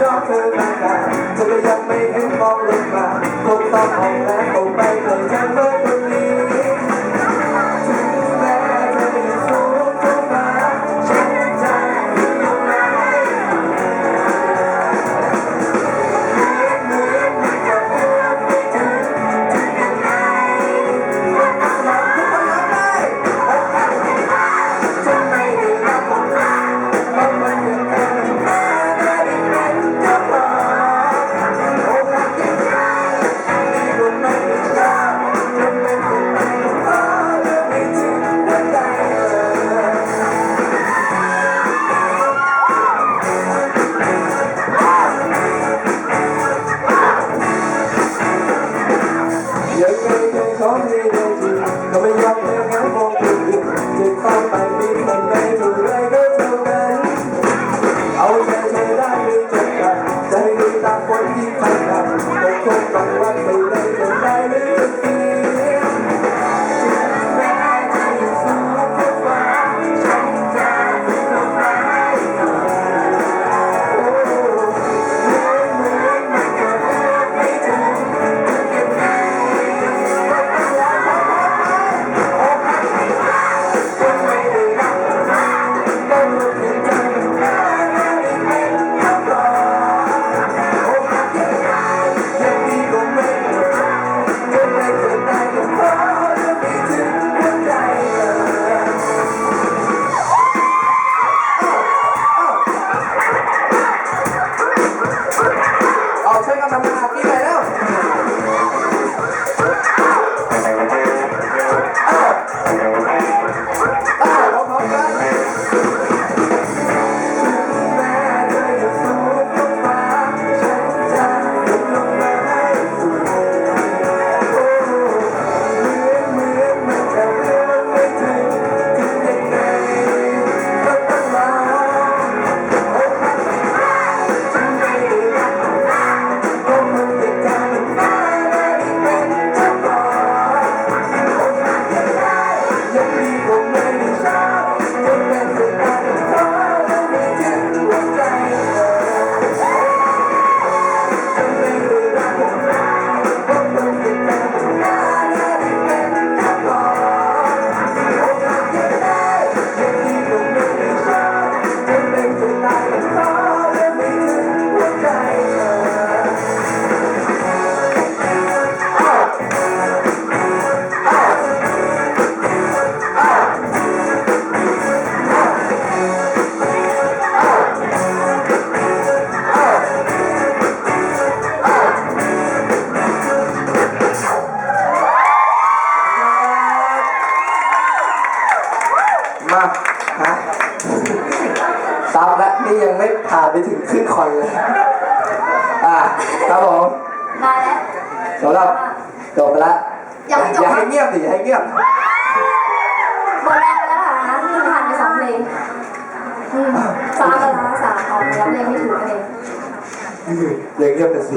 ชอบเธอมานานเธอก็ยังไม่เห็นมองลงมาคงต้องมองแล้วคงไปเลยเธอเมื่อ มมาแล้ว สำหรับจบไปแล้วยังไม่จบอย่าให้เงียบสิอย่าให้เงียบ หมดแรงไปแล้วเหรอคะนี่ผ่านไปสองเพลงอืมสามแล้วนะสามออกมาแล้วเพลงไม่ถูกเองอย่าเงียบเป็นสิ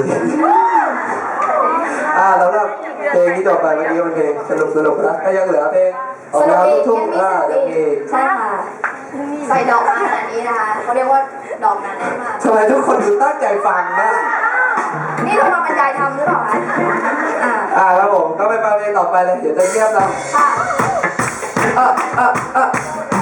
อ่าสำหรับเพลงที่จบไปเมื่อกี้มันเพลงสนุกสนุกนะก็ยังเหลือเพลงออกแนวลูกทุ่งอ่ายังมีใช่ค่ะใส่ดอกมาขนาดนี้นะคะเขาเรียกว่าดอกหนาแน่นมากทำไมทุกคนดูตั้งใจฟังนะ นี่เรามาบรรยายทำหรือเปล่าคะอ่าอ่าครับผมก็ไปฟังเพลงต่อไปเลยเดี๋ยวจะเงียบแล้วค่ะอะอะอะเงี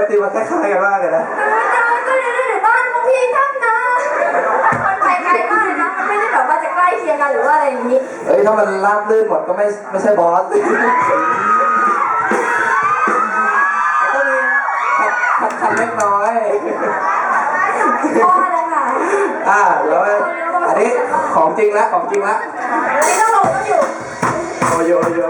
ดนตรีมันคล้ายๆกันมากเลยนะก็เดี๋ยวเดี๋ยวบ้านของพี่ท่านนะมันไปไกลมากเลยนะมันไม่ได้แบบว่าจะใกล้เคียงกันหรือว่าอะไรอย่างนี้เฮ้ยถ้ามันราบลื่นหมดก็ไม่ไม่ใช่บอสก็มีขัดขัดขันเล็กน้อยพอเลยค่ะอ่าแล้วอันนี้ของจริงแล้วของจริงแล้วอันนี้ต้องลงต้องอยู่โอ้ยโยโย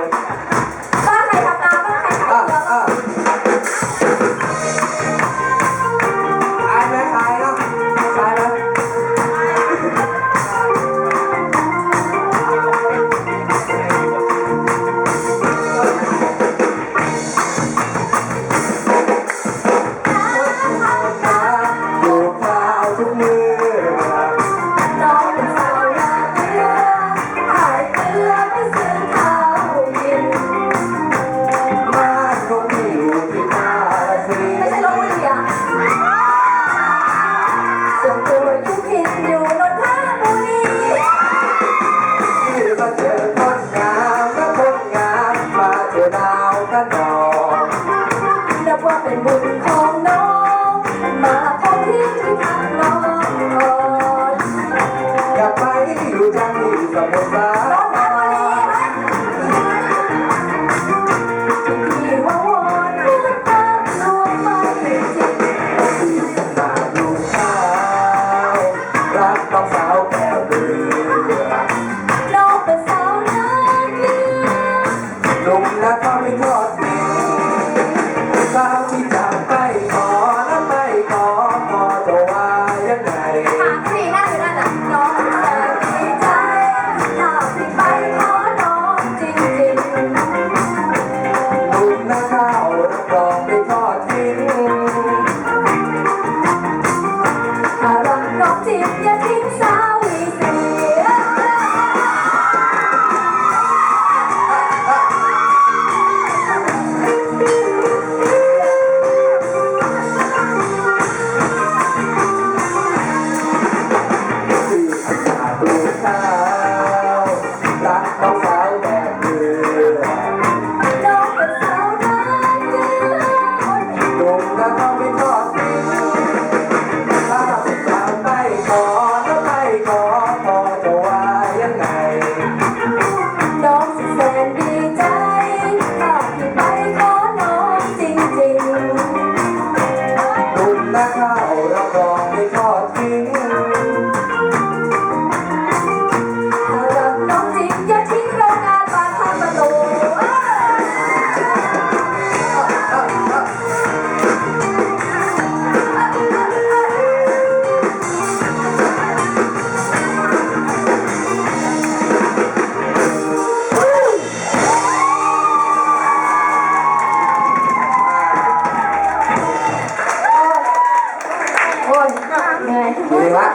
เหนื่อยดีละ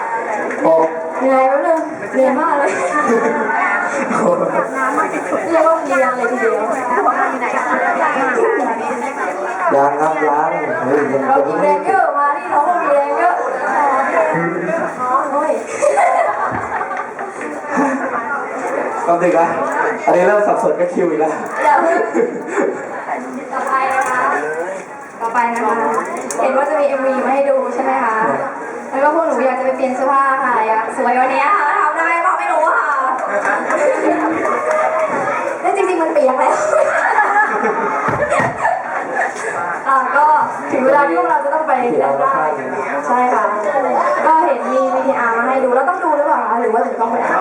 โอ้เหนื่อยแล้วเลยเหนื่อยมากเลยเรียกว่าเรียงเลยทีเดียวยังครับยังเฮ้ยยังเราจะมีไม่แรงเยอะมานี่เราก็มีแรงเยอะโอ้ยต้องดึกละอันนี้เริ่มสับสนกับคิวอีกแล้วอย่าเพิ่งต่อไปนะคะต่อไปนะคะ เห็นว่าจะมี MV มาให้ดูใช่ไหมคะ แล้วก็พวกหนูอยากจะไปเปลี่ยนเสื้อผ้าค่ะอยากสวยวันนี้ค่ะทำได้เปล่าไม่รู้ค่ะแล้วจริงๆมันเปียกแล้วอะก็ถึงเวลาที่พวกเราจะต้องไปเล่นได้ใช่ค่ะ ก็เห็นมีวีดีอาร์มาให้ดูแล้วต้องดูหรือเปล่าคะหรือว่าถึงต้องไปอ่า